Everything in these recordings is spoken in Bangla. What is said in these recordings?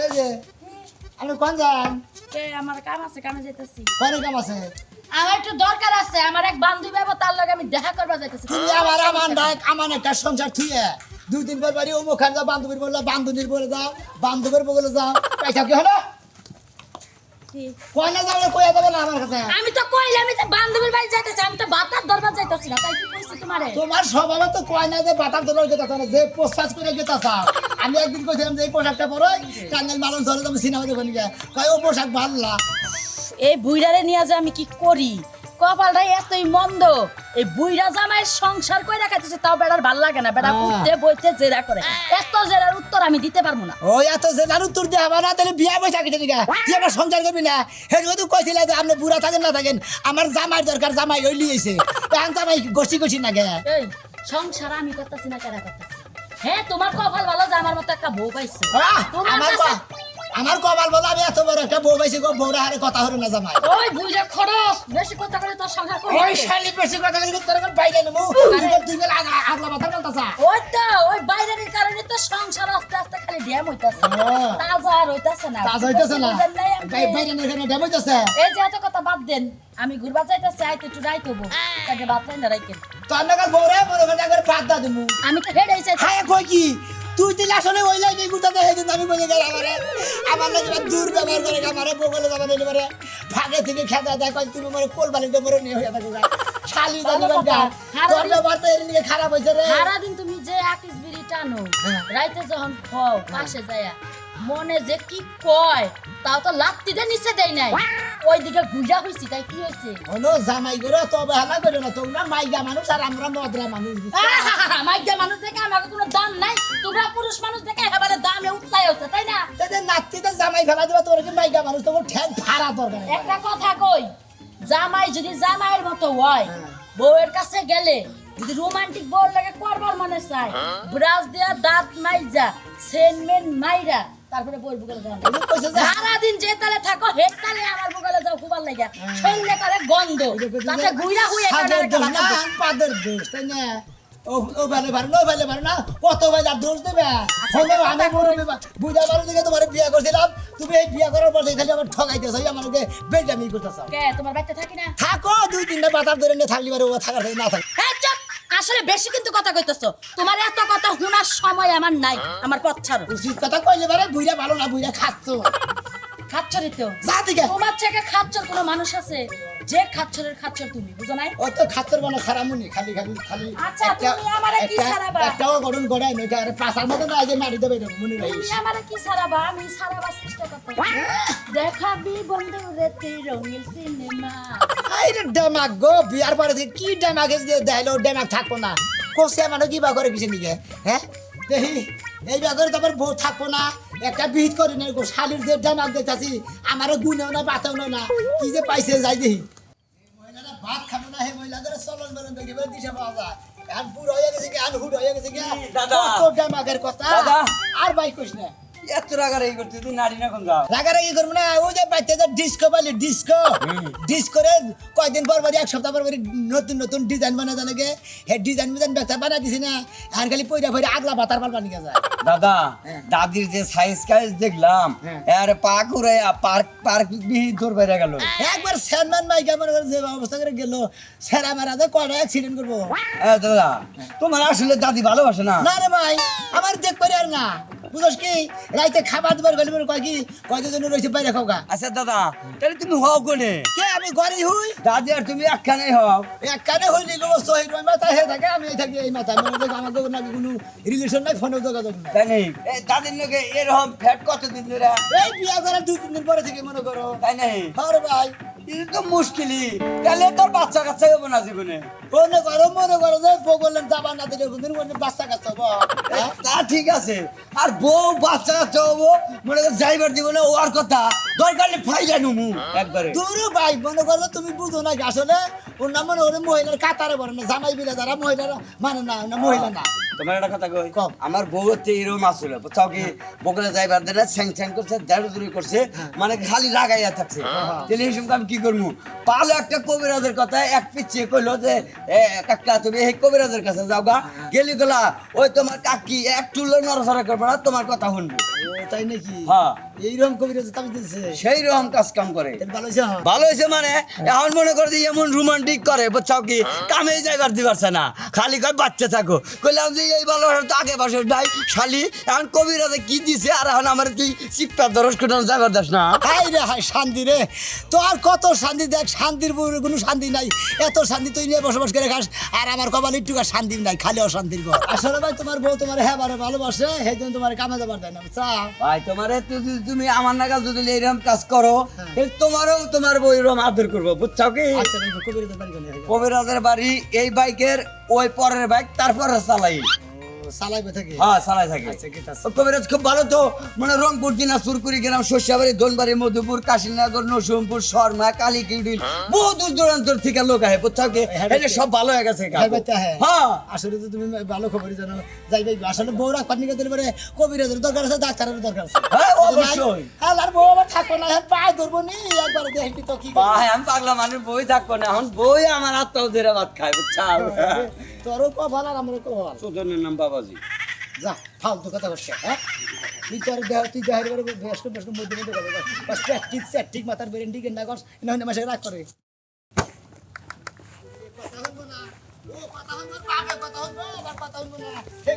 এই যে আপনি কোন যান আমার কাম আছে কামে যেতেছি কনে কাম আছে? আমার একটু দরকার আছে আমার এক বান্ধবী আবার তার লগে আমি দেখা করবা যাইতেছি। আমার আমার ডাক আমার একটা সংসার থুয়ে। দুই দিন পর বাড়ি অমুক খান যাও বান্ধবীর বলে বান্ধবীর বলে যাও বান্ধবের বলে যাও। পয়সা কি হলো? যাব কইয়া যাবে না আমার কাছে? আমি তো কইলাম বান্ধবীর বাড়ি যাইতেছি আমি তো বাতার দরবার যাইতেছি না তাই কি কইছি তোমারে? তোমার স্বভাবে তো কয়না যে বাতার না যে পোস্টাস করে আমি একদিন কইছিলাম যে এই পোশাকটা টাঙ্গাইল ধরে তুমি সিনেমা দেখো নিকে। কয় ও পোশাক ভাল্লা। এই বুইড়ারে নিয়ে যে আমি কি করি? কপালটা এতই মন্দ এই বুইড়া জামাইয়ের সংসার কই রাখাইতেছে তাও বেড়ার ভালো লাগে না বেড়া। উঠতে বইতে জেরা করে। এত জেরার উত্তর আমি দিতে পারব না। ও এত যে নারু তোর দিয়ে হবে না তাহলে বিয়া পয়সা কেটে নিকা তুই আমার সংসার করবি না? হেন তো কইছিল যে আপনি বুড়া থাকেন না থাকেন আমার জামাই দরকার জামাই ওই লিয়েছে এখন জামাই গোছি গোছি না গে। সংসার আমি করতেছি না কেনা করতেছি? হ্যাঁ তোমার কপাল ভালো যে আমার মতো একটা বউ পাইছে। তোমার আমার কপাল বলে আমি এত বড় একটা বউ পাইছি গো বউরা হারে কথা হলো না জামাই। ওই বুইড়া খরচ বেশি কথা করে তোর সংসার করবি ওই শালি বেশি কথা বলি তোর এখন বাইরে নেব তুই তুই আগা আগলা মাথা বলতাছা। ওই তো ওই বাইরের কারণে তো সংসার আস্তে আস্তে খালি ড্যাম হইতাছে। তাজা আর হইতাছে না। কাজ হইতেছে না। বাইরে না কেন ডেম হইতেছে। এই যে এত কথা বাদ দেন আমি ঘুরবা যাইতেছি আইতে একটু রাইত হব তাকে বাদ দেন না রাইকেন তো আমরা কাল বউরা মনে করে একবার বাদ দা দিমু। আমি তো হেডে চাই হায় কই কি? তুই দিলে আসলে ওই লাইনে গুটাতে হেদিন আমি বলে গেল আমারে। আমার নাকি দূর ব্যবহার করে আমারে বগলে যাবার নিলে পারে ভাগে থেকে খেদা দেয় তুমি মানে কোল বালি তো মরে নিয়ে হয়ে থাকো। শালি জানি গান তোর ব্যবহার তো এর নিয়ে খারাপ হয়েছে রে। সারাদিন তুমি যে আকিস বিড়ি টানো হ্যাঁ। রাইতে যখন খাও পাশে যায়া মনে যে কি কয় তাও তো লাত্তি দিয়ে নিচে দেয় নাই। ওইদিকে গুজা হইছি তাই কি হয়েছে হলো জামাই করে তবে হালা করে না তোমরা মাইগা মানুষ আর আমরা মদরা মানুষ মাইগা মানুষ দেখে আমাকে কোনো দাম নাই তোমরা পুরুষ মানুষ দেখে একেবারে দামে উঠলাই হচ্ছে তাই না? তাদের নাতিতে জামাই ফেলা দিবা তোর কি মাইগা মানুষ? তোমার ঠ্যাং ফাড়া দরকার। একটা কথা কই জামাই যদি জামাইয়ের মতো হয় হ্যাঁ। বউয়ের কাছে গেলে যদি রোমান্টিক বউর লাগে করবার মনে চায় ব্রাশ দিয়া দাঁত মাইজা সেনমেন মাইরা তারপরে বুকেলে যাও। কইছে সারাদিন যে তালে থাকো হে তালে আমার বুকেলে যাও খুবার লাগে। সন্ধ্যে কালে গন্ধ। তাতে পাদের দোষ, তাই না? ও ও না কত দোষ দেবে? হলো আমি বড় বুঝা পারো দিকে তোমার বিয়ে করছিলাম তুমি এই বিয়ে করার পর খালি আমার ঠকাইতেছ আমাকে বেজামি করতেছ। কে? তোমার বাড়িতে থাকি না? থাকো দুই তিনটা বাতার ধরে নিয়ে থাকলি পারে ও থাকার না থাকে হ্যাঁ চুপ! আসলে বেশি কিন্তু কথা কইতেছো। তোমার এত কথা শোনার সময় আমার নাই আমার পথ ছাড়ো। উচিত কথা কইলে পারে বুইরা ভালো না বুইরা খাচ্ছ। খাচ্ছরই তো। যা দিকে। তোমার থেকে খাচ্ছর কোনো মানুষ আছে? যে খাচ্ছরের খাচ্ছর তুমি বুঝো নাই? ও তো খাচ্ছর বানা সারামুনি খালি খালি খালি। আচ্ছা, তুমি আমারে কি সারাবা? একটাও গঠন গড়াই আর পাশার মতো না যে নাড়ি দেবে মনে তুমি রাখিস আমারে কি সারাবা? আমি সারাবার চেষ্টা করতে দেখাবি বন্ধু রে তুই রঙিন সিনেমা আইরে ডেমাক গো বিয়ার পরে কি ডেমাক দেখাইলো ডেমাক থাকব না। কোসে মানে কি বা করে কিছু নিকে হ্যাঁ? দেখি এই ব্যাগরে তোমার বউ থাকব না। একটা বিহিত করে নেই শালির যে ডেমাক দেখতেছি আমারও গুনেও না বাতেও না। কি যে পাইছে যাই দেখি। ভাত খাব না হে মহিলাদের চলন বলন দেখি বলে দিশা পাওয়া যায় এখন বুড় হয়ে গেছে কি আন হুড হয়ে গেছে কি দাদা। কত ডেমাকের কথা দাদা। আর বাইক কইস না এত রাগার এই করতে তুই নারী না কোন যাও রাগারাগি করব না ওই যে ডিস্কো বলি ডিস্কো ডিস্কোরে কয়দিন পর পর এক সপ্তাহ পর পর নতুন নতুন ডিজাইন বানা জানে হে ডিজাইন মিজাইন ব্যবসা বানা দিছি না আর খালি পয়রা পয়রা আগলা বাতার পাল বানি গেছে দাদা হ্যাঁ। দাদির যে সাইজ কাইজ দেখলাম হ্যাঁ। পা ঘুরে পার্ক পার্ক বিহি দৌড় বাইরে গেল। একবার স্যারম্যান মাইকা মনে করে যে অবস্থা করে গেল স্যারা মারা যে কয়টা অ্যাক্সিডেন্ট করব। এ দাদা তোমার আসলে দাদি ভালোবাসে না? না রে ভাই আমার দেখ পারি আর না। বুঝস কি? রাইতে খাবার দিবার গেলে মনে কয় কি? কয়জন রয়েছে বাইরে আচ্ছা দাদা তাহলে তুমি হও কোনে? কে আমি ঘরে হই? দাদি আর তুমি একখানে হও। এক কানে হইলি গো শহীদ ওই মাথায় হে থাকে আমি থাকি এই মাথায়। মনে দেখো আমাকে নাকি কোনো রিলেশন নাই ফোনে যোগাযোগ নাই। তাই নেই? দাদির লোকে এরকম ফ্যাট কতদিন ধরে? এই বিয়া করার দুই তিন দিন পরে থেকে মনে করো। তাই নেই? আরে ভাই। এটা তো মুশকিলই। তাহলে তোর বাচ্চা কাচ্চা হব না জীবনে। মনে করো মনে করো যে বউ বললেন যাবা না দিলে কোনদিন মনে বাচ্চা কাচ্চা হব হ্যাঁ? তা ঠিক আছে। আর বউ বাচ্চা কাচ্চা হব মনে করো যাইবার জীবনে না কথা। দরকার নেই ফাইলা নুমু একবারে। দূর ভাই মনে করো তুমি বুঝো না আসলে ওর নাম মনে করে মহিলার কাতারে বলে না জামাই বিলে যারা মহিলারা মানে না না মহিলা না। তোমার একটা কথা কই। আমার বউ হচ্ছে এরকম আসলে বুঝছাও কি? বকলে যাইবার দেনা ছ্যাং ছ্যাং করছে দেড় দূরে করছে মানে খালি লাগাইয়া থাকছে। তাহলে এই সময় আমি কি করব পালো একটা কবিরাজের কথা এক পিছিয়ে কইলো যে এ, কাকা তুমি এই কবিরাজের কাছে যাও গা। গেলি গেলা ওই তোমার কাকি এক টুলো নড়াচড়া করবে না তোমার কথা শুনব। তাই নাকি? হ্যাঁ। এইরকম কবিরাজ তাবিজ দিচ্ছে সেই রকম কাজ কাম করে। ভালো মানে? এখন মনে করে যে এমন রোমান্টিক করে বুঝছাও কি? কামে যাইবার না। খালি কয় বাচ্চা থাকো। কইলাম যে এই ভালো তো আগে বাসর নাই শালি এখন কবিরাজে কি দিছে আর এখন আমার তুই চিপ্পা দরস কোটানো যাইবার দাস না? হাই রে হাই শান্তি রে। তোর কত শান্তি দেখ শান্তির কোনো শান্তি নাই। এত শান্তি তুই নিয়ে বসবাস করে খাস আর আমার কপাল একটু শান্তি নাই খালি অশান্তির ঘর। আসলে ভাই তোমার বউ তোমার হ্যাঁ ভালোবাসে সেই জন্য তোমার কামে যাবার দেয় না বুঝছা ভাই তোমার যদি তুমি আমার নাগাল যদি এরকম কাজ করো তাহলে তোমারও তোমার বই এরকম আদর করব বুঝছ কি? আচ্ছা কবিরাজের বাড়ি এই বাইকের ওই পরের বাইক তারপরে চালাই। থাকে হ্যাঁ চালাই থাকে। আচ্ছা কবিরাজ খুব ভালো তো। মানে রংপুর দিনাজপুর কুড়িগ্রাম শস্যাবাড়ি ধনবাড়ি মধুপুর কাশীনগর নরসিংপুর শর্মা কালীকিউডিল বহু দূর দূরান্তর থেকে লোক আহে। কি? হ্যাঁ, এটা সব ভালো হয়ে গেছে আসলে তো তুমি ভালো খবরই জানো। যাইবে আসলে বউ পানি দিলে পরে কবিরাজের দরকার আছে ডাক্তারের দরকার আছে। হ্যাঁ, অবশ্যই। হ্যাঁ আর বউ আবার থাকব না হ্যাঁ পায়ে ধরবো নি একবার দেখবি তো কি ভাই আমি পাগলা মানুষ বই থাকব না। এখন বই আমার আত্মাও ধরে ভাত খায় বুঝছাও? তোরও কপাল আর আমারও কপাল চোদনের নাম বাবাজি। যা ফালতু কথা করছে হ্যাঁ? তুই তোর দেহ তুই দেহের এবারে বেশ বেশ মধ্যে মধ্যে কথা বল বাস প্র্যাকটিস প্র্যাকটিস মাথার ব্রেন ঠিক না কর না হলে মাসে রাগ করে।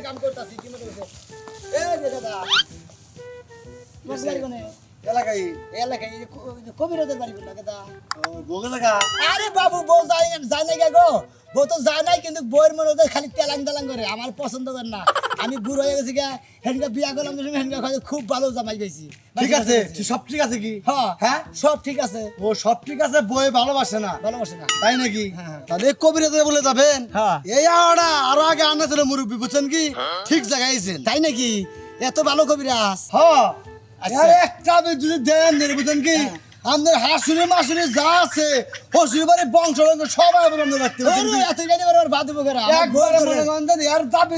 কাম করতাছি কি মনে এই যে দাদা। কোনে এলাকায় কবিরাজের বাড়ি লাগা? আরে বাবু বউ যায় যায় না গো বউ তো যায় নাই কিন্তু বউয়ের মনে খালি তেলাং তেলাং করে। আমার পছন্দ করে না। আমি বুড়ো হয়ে গেছি গা। হেনকা বিয়া করলাম হেনকা খুব ভালো জামাই গেছি ঠিক আছে সব ঠিক আছে কি? হ্যাঁ হ্যাঁ? সব ঠিক আছে। ও সব ঠিক আছে বই ভালোবাসে না? ভালোবাসে না। তাই নাকি? হ্যাঁ। তাহলে কবিরাজে বলে যাবেন? হ্যাঁ। এই আরও আগে আনা ছিল মুরব্বী বুঝছেন কি? ঠিক জায়গায় তাই নাকি? এত ভালো কবিরাজ। হ্যাঁ। একটা আপনি যদি দেন কি? আমাদের হাসুরে মাসুরে যা আছে হসুরে বাড়ি বংশ সবাই রাখতে দেবো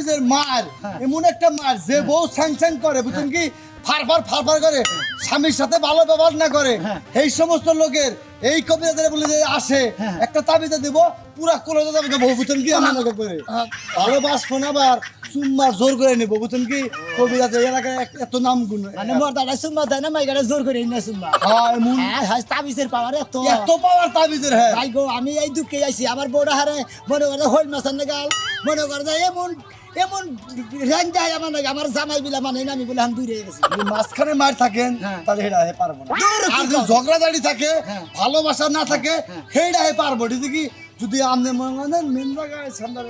যে মার হ্যাঁ। এমন একটা মার যে বউ স্যাং স্যাং করে কি? ফারফার ফারফার করে স্বামীর সাথে ভালো ব্যবহার না করে হ্যাঁ। এই সমস্ত লোকের এই কবিরাদের বলে যে আসে হ্যাঁ। একটা তাবিজে দিব পুরা কলেজে যাবে বউ বুঝছেন কি আমার লোকে করে। হ্যাঁ। ভালোবাসবো না আবার চুম্মা জোর করে নিব বুঝছেন কি? কবিরাজের এলাকায় এক- এত নাম গুণ। মানে মোর দাদা সুম্মা দেয় না মাই গাড়ি জোর করে না সুম্মা হ্যাঁ এমন হ্যাঁ হ্যাঁ তাবিজের পাওয়ার এত। এত পাওয়ার তাবিজের হ্যাঁ। ভাই গো আমি এই দুঃখে আইছি আমার বউটা হারে মনে করে হইল মাসান গাল মনে করে যে এমন এমন দেয় আমার নাকি আমার জামাই বিলা মানে না আমি বলে আমি দূরে গেছি যদি মাঝখানে মার থাকেন হ্যাঁ। তাহলে হেডা হে পারব না আর যদি? ঝগড়াঝাড়ি থাকে হ্যাঁ। ভালোবাসা না থাকে হেডা হে পারব যদি কি যদি আপনি মনে করেন মেন জায়গায় সামনে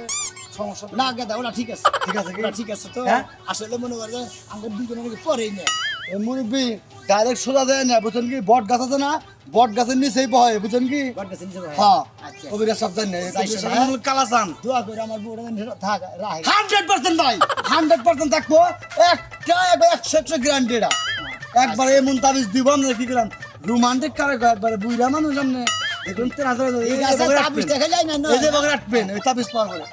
সমস্যা না গেদা ওরা ঠিক আছে ঠিক আছে? ঠিক আছে তো হ্যাঁ? আসলে মনে করে যে আমাদের দুজনের পরেই নেই এই মুরব্বী ডাইরেক্ট সোজা দেয় না বুঝছেন কি? বট গাছ আছে না? বট গাছের নিচেই বয় বুঝছেন কি। হ্যাঁ। আচ্ছা। কবিরা সব জানে কালাসান দোয়া করে আমার বউটা থাক হান্ড্রেড পার্সেন্ট ভাই। হান্ড্রেড পার্সেন্ট থাকব। একটা একবার একশো একশো গ্যারান্টিটা একবার এমন তাবিজ দিব আমরা কি করলাম? রোমান্টিক কারে একবারে বুড়া মানুষ সামনে দেখুন এই গাছে তাবিজ দেখা যায় না, না। এই যে বগর রাখবেন ওই তাবিজ পাওয়া করে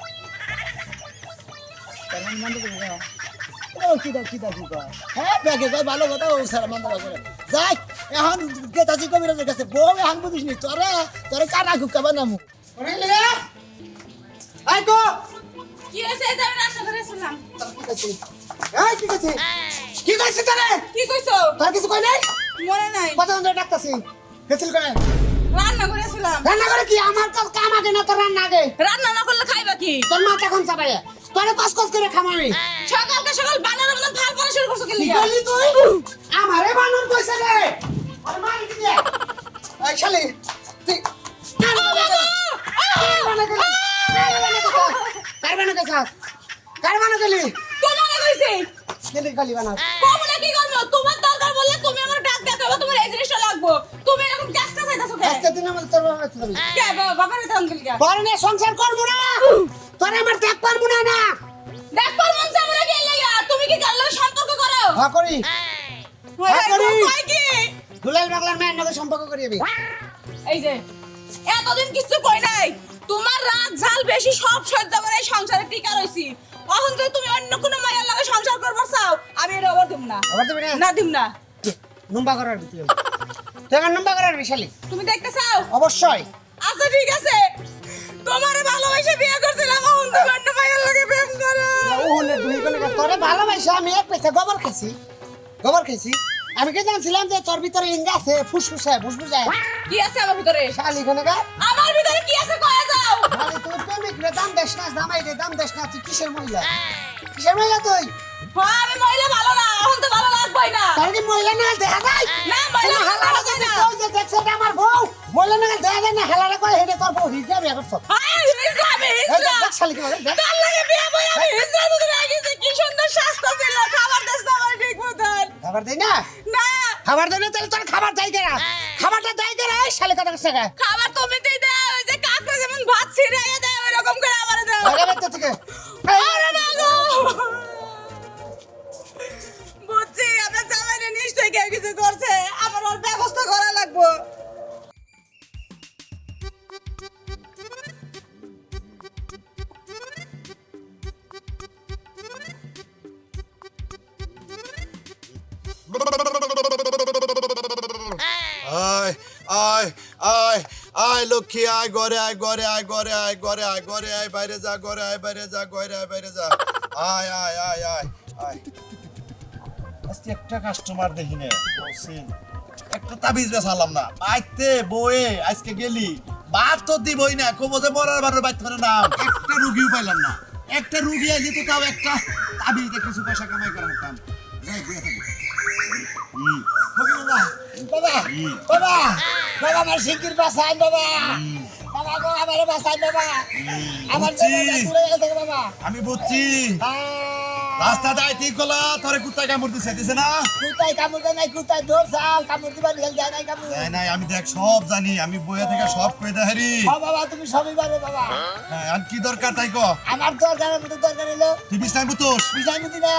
ও কি দাও কি কয় হ্যাঁ ব্যাগে কয় ভালো কথা ও স্যার মন্দ করে। যাই এখন গেতাছি কবিরাজের কাছে বউ এখন বুঝিস নি তোরা তোরা কানা খুব কাবা নামু। I go. কি হয়েছে? করে এই ঠিক আছে কি কইছিস তোরে? কি কইছো? তোর কিছু কই নাই? মনে নাই। কত ধরে ডাকতাছি? গেছিল করে রান্না করে আসলাম রান্না করে কি? আমার কাজ কাম আগে না তোর রান্না আগে। রান্না না করলে খাইবা কি? তোর মাথা কোন চাপাই তোরে কস কস করে খামামি সকালকে সকাল বানানোর মতন ভালো করা শুরু করছ কি কি তুই? আমারে বানর কইছে রে আরে মারি দে এই শালি তুই কার? কার? তোমারে কইছি গেলি কালি। কমনে কি করব? তোমার দরকার বললে তুমি আমার ডাক দেখাবো তোমার এই জিনিসটা লাগবো। তুমি এরকম গ্যাস কা চাইতাছো কে আজকে দিন আমার তোর বাবা। কে? বাবা সংসার করব না। তোর আমার দেখ পারব না না। দেখ মন সামনে কে লাগা তুমি কি কার সম্পর্ক করো? হ্যাঁ করি। হ্যাঁ করি। দুলাল বাগলার মায়ের নাকি সম্পর্ক করি আমি। এই যে এতদিন কিছু কই নাই। তোমার রাগ ঝাল বেশি সব সহ্য করে সংসারে টিকা রইছি। এখন যদি তুমি অন্য কোনো মায়ের লগে সংসার করবার চাও আমি এটা আবার দিব না। আবার দেবে না? না দিব না। নম্বা করার তুই আমার নম্বা করার বিশালি। তুমি দেখতে চাও? অবশ্যই। আচ্ছা ঠিক আছে। তোমার ভালোবাসে বিয়ে করছিলাম। তোরে ভালোবাসা আমি এক পেছে গোবর খাইছি। গোবর খাইছি। আমি কি জানছিলাম যে তোর ভিতরে ইঙ্গা আছে? ফুসফুসে ফুসফুসে কি আছে আমার ভিতরে। শালি কোনে গা। আমার ভিতরে কি আছে কয়ে যাও। শালি তুই প্রেমিক রে দাম দেশ না দামাই রে দাম দেশ না তুই কিসের মহিলা? কিসের মহিলা তুই? হ্যাঁ আমি মহিলা ভালো না এখন তো ভালো লাগবেই না। তোর কি মহিলা না দেখা যায়? না, মহিলা কোনো হালারে দেখা যদি যায় না। কই যে দেখছে এটা আমার বউ? মহিলা না দেখা যায় না হালারে কই হেডে তোর বউ হিজা বিয়া করছ। হ্যাঁ হিজড়া আমি এই দেখ, শালি কি বলে দেখ। তার লাগে বিয়ে বই আমি হিজড়া দুদিন আগে যে কি সুন্দর স্বাস্থ্য খাবার দেশ না আমার ঠিক মতন। খাবার দেই না? না। খাবার দেই না তাহলে তোর খাবার দেয় কেনা খাবারটা দেয় কেনা এই শালি কথা কইছে খাবার তুমি দিই দাও ওই যে কাকড়া যেমন ভাত ছিঁড়াইয়া দেয় ওই রকম করে আমার দাও আরে বেটা থেকে আয় আয় লক্ষ্মী, আয় ঘরে আয় ঘরে আয় ঘরে আয় ঘরে আয় ঘরে, আয় বাইরে যা, ঘরে, আয় বাইরে যা, ঘরে, আয় যা। আয় আয় আজকে একটা কাস্টমার দেখি নে একটা তাবিজ বেসালাম না। বাইতে, বয়ে, আজকে গেলি। বাদ তো দিবই না, কবো যে মরার বারের বাইতে করে নাম। একটা রুগীও পাইলাম না। একটা রুগী আইলে তো তাও একটা তাবিজ দিয়ে কিছু পয়সা কামাই থাকি। হুম। বাবা বাবা বাবা আমার শিগগির বাসায় বাবা। বাবা গো আমার বাসায় বাবা। আমার। জীবনটা গেছে বাবা। আমি বুঝছি। রাস্তা দায় ঠিক কলা তোরে কুত্তা কামড় দিছে দিছে না? কুতায় কামড় দেয় নাই কুতায় ধর চাল কামড় দিবার গেল দেয় নাই কামড়। নাই নাই আমি দেখ সব জানি আমি বইয়া থেকে সব কই দেহারি হ বাবা তুমি সবই পারো বাবা। হ্যাঁ, আর কি দরকার তাই ক আমার দরকার মতো দরকার হলো তুই বিছনায় বুতোস বুঝি না।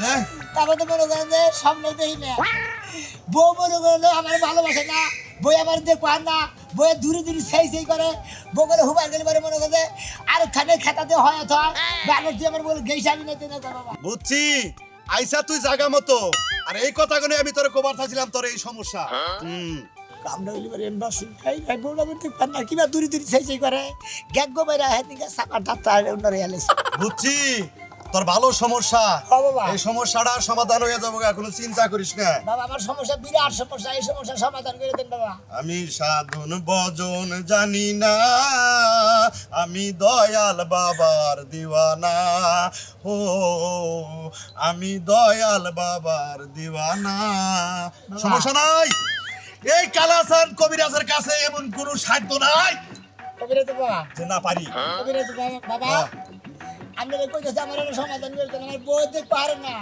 লে। তারপর তো মনে করেন যে স্বপ্ন দেখি না। বউ মনে করেন আমার ভালোবাসে না। বই আমার দেখো আর না। বইয়ের দূরে দূরে সেই সেই করে। বউ করে হুবার গেলে পরে মনে করে আর খানে খেতাতে হয় হয় ব্যানার দিয়ে আমার বলে গেইসা আমি না দিনে বাবা। বুঝছি। আইসা তুই জাগা মতো। আর এই কথাগুলো আমি তোরে কবার চাইছিলাম তোর এই সমস্যা। হুম। কামড়া হইলে পরে এম বাসি খাই খাই বউটা আমার দেখো না কিবা দূরে দূরে সেই সেই করে। গ্যাগ গো বাইরা হেন দিকে সাকার ডাক্তার অন্যরে এলেছে বুঝছি। তোর ভালো সমস্যা। হ্যাঁ এই সমস্যাটা সমাধান হয়ে যাব কোনো চিন্তা করিস না। বাবা আমার সমস্যা বিরাট সমস্যা এই সমস্যার সমাধান করে দেন বাবা। আমি সাধন বজন জানি না আমি দয়াল বাবার দিওয়ানা। ও আমি দয়াল বাবার দিওয়ানা। সমস্যা নাই? এই কালাসান কবিরাজের কাছে এমন কোনো সাধ্য নাই? কবিরে তো বাবা। যে না পারি। কবিরে তো বাবা। বাবা আপনারা কইতেছে আমার একটা সমাধান করে আমার বউ পারে না।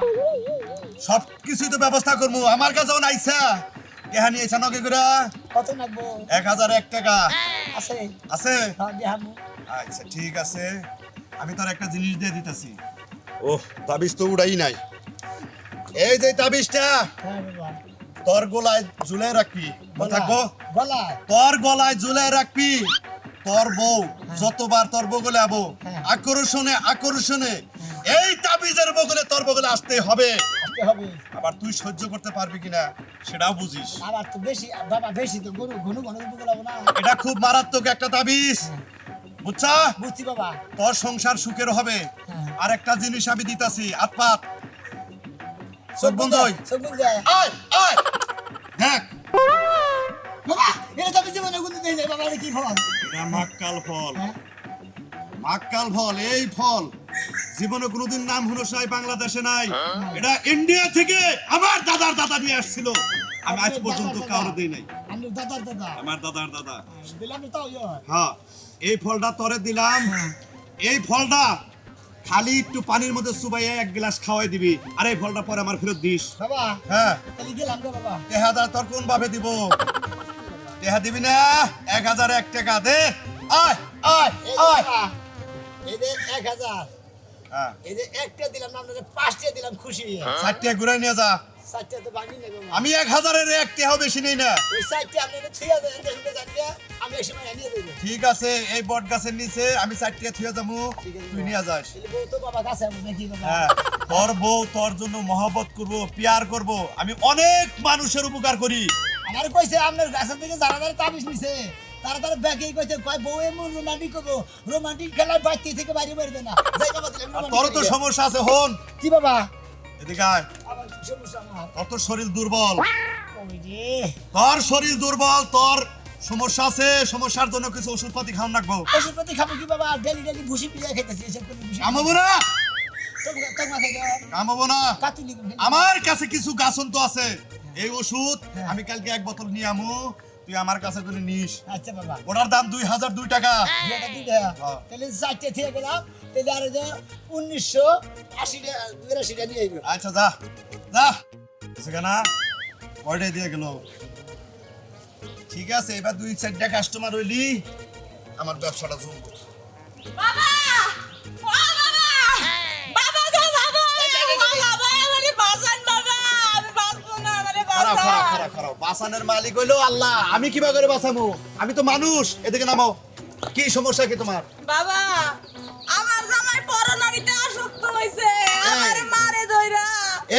সব কিছুই তো ব্যবস্থা করব আমার কাছেও নাইছা কেহা নিয়েছা নকে করে কত নাকবো এক হাজার এক টাকা। আছে? আছে? আচ্ছা ঠিক আছে। আমি তোর একটা জিনিস দিয়ে দিতেছি। ওহ তাবিজ তো উড়াই নাই। এই যে তাবিজটা হ্যাঁ তোর গলায় ঝুলে রাখবি। থাকব? গলা তোর গলায় ঝুলে রাখবি। তোর বউ যতবার তোর বগলে আবো হ্যাঁ। আকর্ষণে আকর্ষণে এই তাবিজের বগলে তোর বগলে আসতে হবে। আবার তুই সহ্য করতে পারবি কিনা সেটাও বুঝিস। আবার তো বেশি বাবা বেশি তো গরু ঘন ঘন না। এটা খুব মারাত্মক একটা তাবিজ। বুঝছা? বুঝছি বাবা। তোর সংসার সুখের হবে। হ্যাঁ। আর একটা জিনিস আমি দিতাছি আতপাত। চোখ বন্ধ। চোখ বন্ধ হয়। আয় আয়। দেখ। বাবা এটা তো আমি জীবনে দিই নাই বাবা কি মাক্কাল ফল। হ্যাঁ? মাক্কাল ফল এই ফল। জীবনে কোনোদিন নাম হলো সাই বাংলাদেশে নাই। এটা ইন্ডিয়া থেকে আমার দাদার দাদা নিয়ে আসছিল। আমি আজ পর্যন্ত কাউরে দেই নাই। দাদার দাদা। আমার দাদার দাদা। দিলাম তাও ইয়ে হ্যাঁ। এই ফলটা তরে দিলাম। এই ফলটা খালি একটু পানির মধ্যে চুবাইয়া এক গ্লাস খাওয়াই দিবি। আর এই ফলটা পরে আমার ফেরত দিস। বাবা হ্যাঁ। গেলাম বাবা। টেহাদার তোর কোন ভাবে দিব? টেহা দিবি না? এক হাজার এক টাকা দে। আয় আয় আয়। এই যে এক হাজার। হ্যাঁ, এই যে একটা দিলাম আপনাদের পাঁচটা দিলাম খুশি। হয়ে। চারটে ঘুরে নিয়ে যা। আমি এক হাজারের এক টেহাও বেশি নেই না। ঠিক আছে এই বট গাছের নিচে আমি চারটে থুয়ে যাব তুই নিয়ে যাস। তো বাবা কাছে আমি নাকি হ্যাঁ তোর বউ তোর জন্য মহব্বত করব পিয়ার করব। আমি অনেক মানুষের উপকার করি। আমার কইছে আপনার গাছের থেকে যারা যারা তাবিজ নিছে। তারা তারা ব্যাগেই কইছে কয় বউ এমন রোমান্টিক করব রোমান্টিক খেলার বাড়তি থেকে বাইরে বেরবে না। দিলে তো সমস্যা আছে হন। কি বাবা? এদিকে আয়। তোর তো শরীর দুর্বল। তোর শরীর দুর্বল তোর সমস্যা আছে সমস্যার জন্য কিছু ওষুধপাতি খাওয়ান রাখব ওষুধপাতি খাব কি বাবা? ডেলি ডেলি ভুসি পিড়িয়া খাইতেছি এসব কামাবো না কামাবো না আমার কাছে কিছু গাছন তো আছে। এই ওষুধ আমি কালকে এক বোতল নিয়ে আমু তুই আমার কাছে করে নিস। আচ্ছা বাবা। ওটার দাম দুই হাজার দুই টাকা। হ্যাঁ। তাহলে চারটে থেকে গেলাম তাহলে আর যে উনিশশো আশি টাকা বিরাশিটা নিয়ে আচ্ছা যা। যা। সেখানা কয়টাই দিয়ে গেল। ঠিক আছে এবার দুই চারটা কাস্টমার হইলি আমার ব্যবসাটা বাবা বাবা! বাসানের মালিক হইল আল্লাহ। আমি কীভাবে করে বাঁচাবো আমি তো মানুষ। এদিকে নামো কি সমস্যা কি তোমার? বাবা আমার জামাই পরনারীতে আসক্ত হইছে। আমারে মারে ধইরা।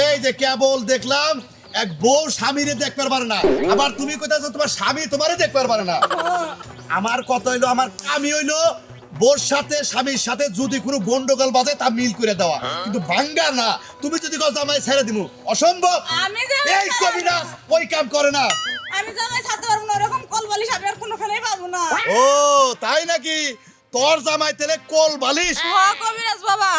এই যে কেবল দেখলাম এক বউ স্বামীরে দেখতে পারে না। আবার তুমি কোথায় তোমার স্বামী তোমারে দেখতে পারে না। আমার কত হইল আমার কামি হইল বোর সাথে স্বামীর সাথে যদি কোনো গন্ডগোল বাজে তা মিল করে দেওয়া। কিন্তু ভাঙ্গা না। তুমি যদি কথা আমায় ছেড়ে দিমু অসম্ভব। আমি এই কবিরাজ ওই কাম করে না। আমি জামাই ছাড়তে পারব না এরকম কলবালিশ আমি আর কোনোখানেই পাবো না। ও তাই নাকি? তোর জামাই তেলে কোল বালিশ? হ কবিরাজ বাবা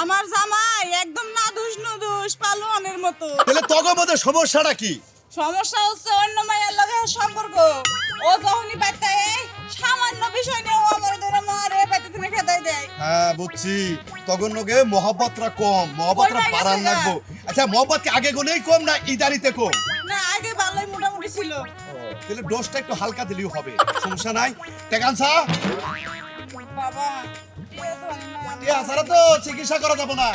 আমার জামাই একদম না নাদুস নুদুস পালোয়ানের মতো। তাহলে তগর মধ্যে সমস্যাটা কি? সমস্যা হচ্ছে অন্য মায়ের লগে সম্পর্ক। ও যখনই বাচ্চা সামান্য বিষয় নিয়ে ও আমার ধরে মারে তুমি খেদাই দেয়। হ্যাঁ বুঝছি। তখন লোকে কম বাড়ান লাগবো। আচ্ছা আগে গুনেই কম না ইদারিতে কম? না আগে ভালোই মোটামুটি ছিল। তাহলে ডোজটা একটু হালকা দিলেও হবে সমস্যা নাই। টেকানসা? বাবা তো চিকিৎসা করা যাব না।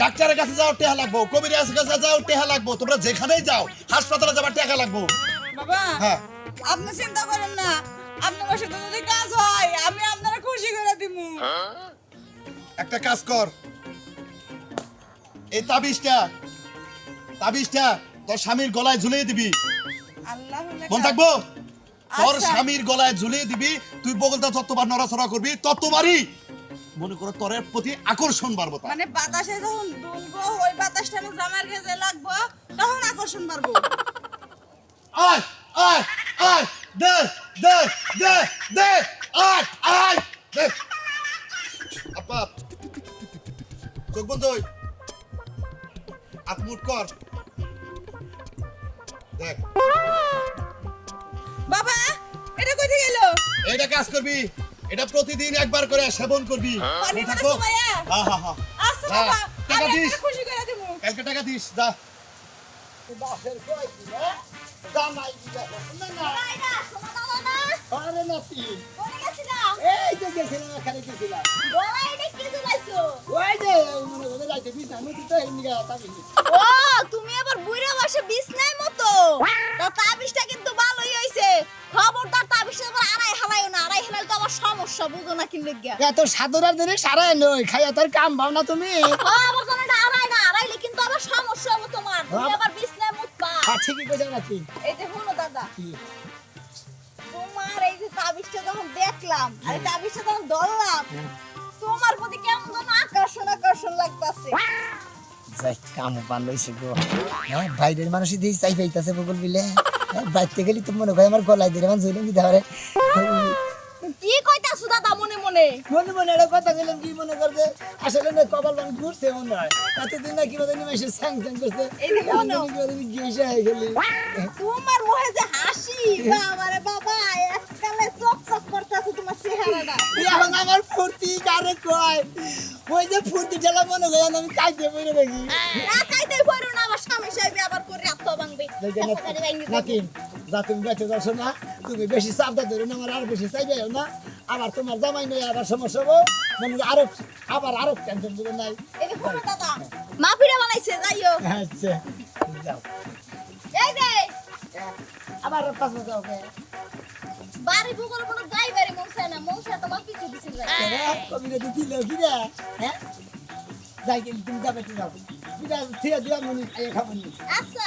ডাক্তারের কাছে যাও টেহা লাগবো। কবিরাজের কাছে যাও টেহা লাগবো। তোমরা যেখানেই যাও হাসপাতালে যাবার টাকা লাগবো। বাবা হ্যাঁ। আপনি চিন্তা করেন না আপনার সাথে যদি কাজ হয় আমি আপনারা খুশি করে দিমু। একটা কাজ কর। এই তাবিজটা তাবিজটা তোর স্বামীর গলায় ঝুলিয়ে দিবি। আল্লাহ মন থাকব? তোর আচ্ছা। স্বামীর গলায় ঝুলিয়ে দিবি তুই বগলটা যতবার নড়াচড়া করবি ততবারই মনে করো তোর প্রতি আকর্ষণ বাড়বো মানে বাতাসে যখন দুলবো ওই বাতাসটা আমার জামার গেজে লাগবো তখন আকর্ষণ বাড়বো। আয়! আয় আয় দে দে দে দে আয় আয় দে আপা চোখ বন্ধ হই হাত মুট কর দেখ বাবা এটা কোথায় গেল? এইটা কাজ করবি। এটা প্রতিদিন একবার করে সেবন করবি। পানি মানে থাকব? সুমাইয়া হ্যাঁ। হ্যাঁ হ্যাঁ আচ্ছা হ্যাঁ, বাবা টাকা দিস। খুশি করে দিমু কালকে টাকা দিস যা। বাপের কই দিলে তো তাবিজটা কিন্তু ভালোই হইছে খবরদার তাবিজটা আবার আড়াই হালাইও না আড়াই হালাইলে তো সমস্যা বুঝো না কিনলে গিয়া এত সাধুরার দিনে সারাই নই খাইয়া তোর কাম তুমি ও না আড়াইলে কিন্তু আবার সমস্যা হবে বিছনায় কি হ্যাঁ কইছ নাতি এই যে শুনো দাদা তোমার এই যে তাবিজটা যখন দেখলাম আর এই তাবিজটা যখন ধরলাম তোমার প্রতি কেমন যেন আকর্ষণ আকর্ষণ লাগতাছে। যাই কাম গো। হ্যাঁ বাইরের মানুষই দিয়ে চাই পাইতাছে বগল বিলে হ্যাঁ, বাইতে গেলি তো মনে হয় আমার গলায় দিয়ে মানুষ হইলে দিতে পারে। কি কইতাছো দাদা মনে মনে? মনে মনে একটা কথা বললাম কি মনে করছে আসলে না কপাল বান ঘুরছে মনে হয়। এতদিন না কি বলে নিমেষে স্যাং স্যাং করছে। কি বলে গিয়েছে হয়ে গেলি। তোমার মুখে যে হাসি বাবারে বাবা এককালে চক চক করতেছে তোমার চেহারাটা। এখন আমার ফুর্তি কারে কয়? ওই যে ফুর্তি ঠেলা মনে হয় আমি কাইতে বইরে দেখি না কাইতেই পড়ো না আমার স্বামী সাহেব আবার করে আত্ম ভাঙবে। নাকি যা তুমি বেঁচে যাচ্ছ না তুমি বেশি চাপটা ধরে না আমার আর বেশি চাইবে না। আবার তোমার জামাই নেই আবার সমস্যা হব মানে আরও আবার আরও টেনশন দেবে নাই। মা ফিরে বানাইছে যাইও আচ্ছা যাও। এই যে। আমার পাশে যাও কে বাড়ি ভূগোল কোনো যাই বাড়ি মৌসা না মৌসা তোমার পিছু পিছু যায়। কবিরা তো দিল কি রে হ্যাঁ? যাই কিন্তু তুমি যাবে তুমি যাও। বিরা থিয়া দিয়া মনি খাবনি আচ্ছা।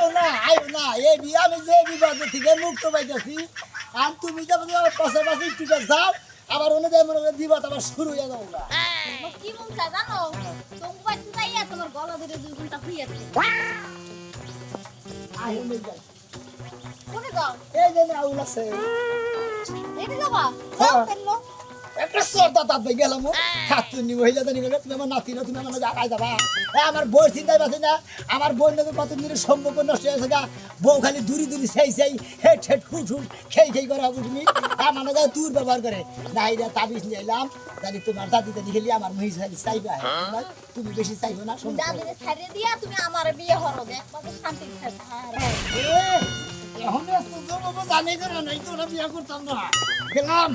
আইও না আইও না। এই বি আমি যে বিপদ থেকে মুক্ত পাইতেছি আর তুমি যাবে পাশাপাশি টিকে যাও আবার অনুযায়ী মনে করে বিপদ আবার শুরু হয়ে না তোমার কি মৌসা জানো? তোমার বাড়ি যাইয়া তোমার গলা ধরে দুই ঘণ্টা হইয়াছে আইও নেই যাই। কোনে যাও এই যে আউল আছে। এটি যাবা? হ্যাঁ। যাও একটা সর্দা তাত গেলাম হাত তুমি মহিলা তুমি আমার নাতি না তুমি আমার জায়গায় যাবা। হ্যাঁ আমার বই চিন্তাই পাচ্ছি না। আমার বোন নাকি কতদিনের সম্পর্ক নষ্ট হয়েছে গা। বউ খালি দূরি দূরি সেই সেই হেট হেট হুট হুট খেই খেই করে তুমি। হ্যাঁ মানে গা দূর ব্যবহার করে। নাইরা তাবিজ নিয়ে এলাম জানি তোমার দাদি দাদি খেলি আমার মহিষ খালি চাইবা। হ্যাঁ? তুমি বেশি চাইব না ছাড়িয়ে দিয়া তুমি আমার বিয়ে হরো একবার শান্তি এখন জানি করে নাই তো বিয়ে করতাম না। গেলাম।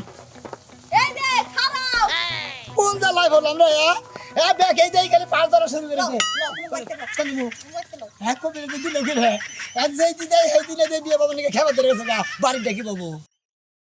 কোন জ্বালায় বললাম রে হ্যাঁ? ব্যাগ এই দিয়ে খালি পাঁচ ধরা শুরু করেছে? হ্যাঁ কবি দিল রে এক যেই এই দিনে দিয়ে বিয়ে বাবা নাকি খেবা ধরে গেছে গা বাড়ি ডেকে বাবু